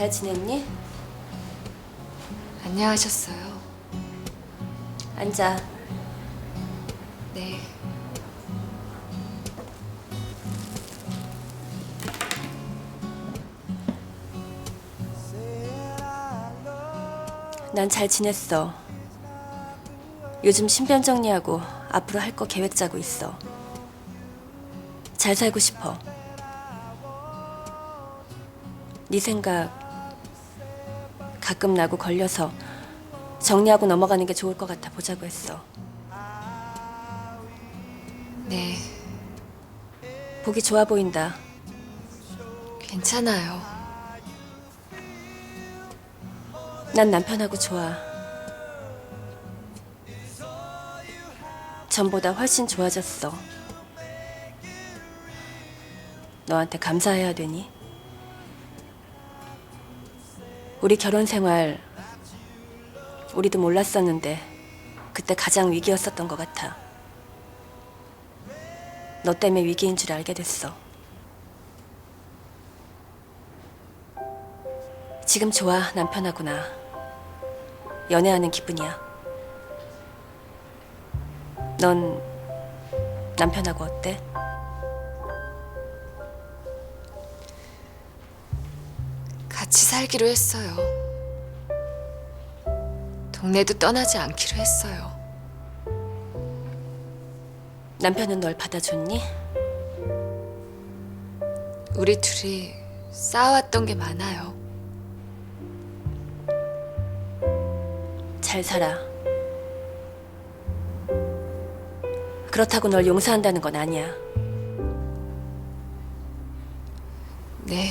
잘 지냈니? 안녕하셨어요. 앉아. 네. 난 잘 지냈어. 요즘 신변 정리하고 앞으로 할 거 계획 짜고 있어. 잘 살고 싶어. 네 생각 가끔 나고 걸려서 정리하고 넘어가는 게 좋을 것 같아 보자고 했어. 네. 보기 좋아 보인다. 괜찮아요. 난 남편하고 좋아. 전보다 훨씬 좋아졌어. 너한테 감사해야 되니? 우리 결혼 생활 우리도 몰랐었는데 그때 가장 위기였었던 것 같아. 너 때문에 위기인 줄 알게 됐어. 지금 좋아 남편하고 나 연애하는 기분이야. 넌 남편하고 어때? 같이 살기로 했어요. 동네도 떠나지 않기로 했어요. 남편은 널 받아줬니? 우리 둘이 싸워왔던 게 많아요. 잘 살아. 그렇다고 널 용서한다는 건 아니야. 네.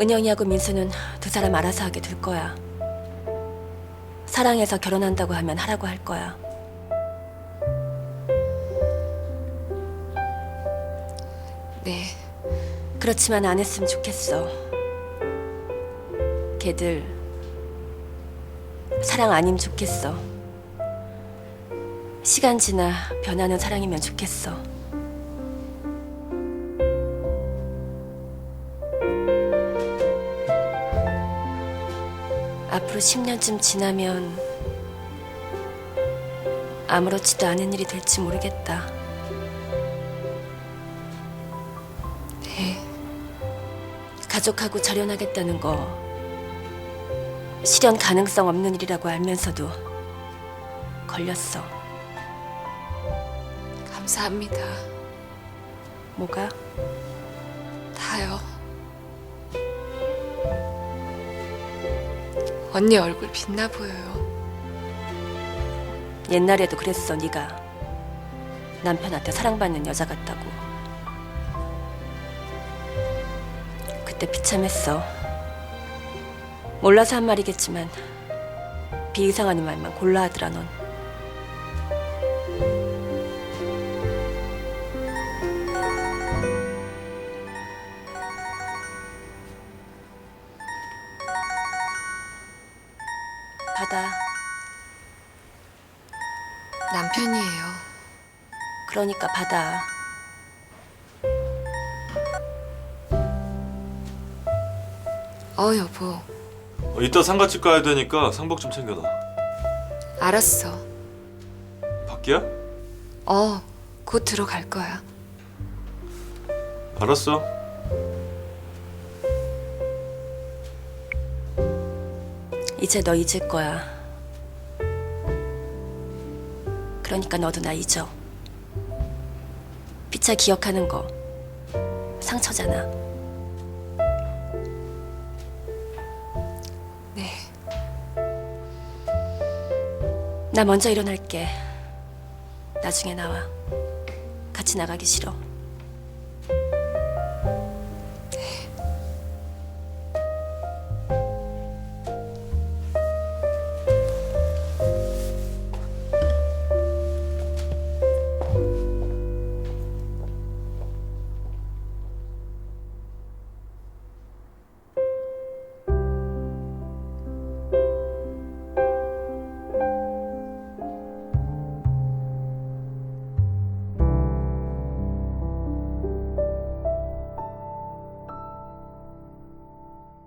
은영이하고 민수는 두 사람 알아서 하게 둘 거야. 사랑해서 결혼한다고 하면 하라고 할 거야. 네. 그렇지만 안 했으면 좋겠어. 걔들 사랑 아님 좋겠어. 시간 지나 변하는 사랑이면 좋겠어. 10년쯤 지나면 아무렇지도 않은 일이 될지 모르겠다. 네. 가족하고 절연하겠다는 거 실현 가능성 없는 일이라고 알면서도 걸렸어. 감사합니다. 뭐가? 다요. 언니 얼굴 빛나 보여요. 옛날에도 그랬어 네가 남편한테 사랑받는 여자 같다고. 그때 비참했어. 몰라서 한 말이겠지만 비이상한 말만 골라 하더라 넌. 받아. 남편이에요. 그러니까 받아. 어, 여보. 어, 이따 상가집 가야 되니까 상복 좀 챙겨놔. 알았어. 밖이야? 어, 곧 들어갈 거야. 알았어. 이제 너 잊을 거야. 그러니까 너도 나 잊어. 피차 기억하는 거 상처잖아. 네. 나 먼저 일어날게. 나중에 나와. 같이 나가기 싫어.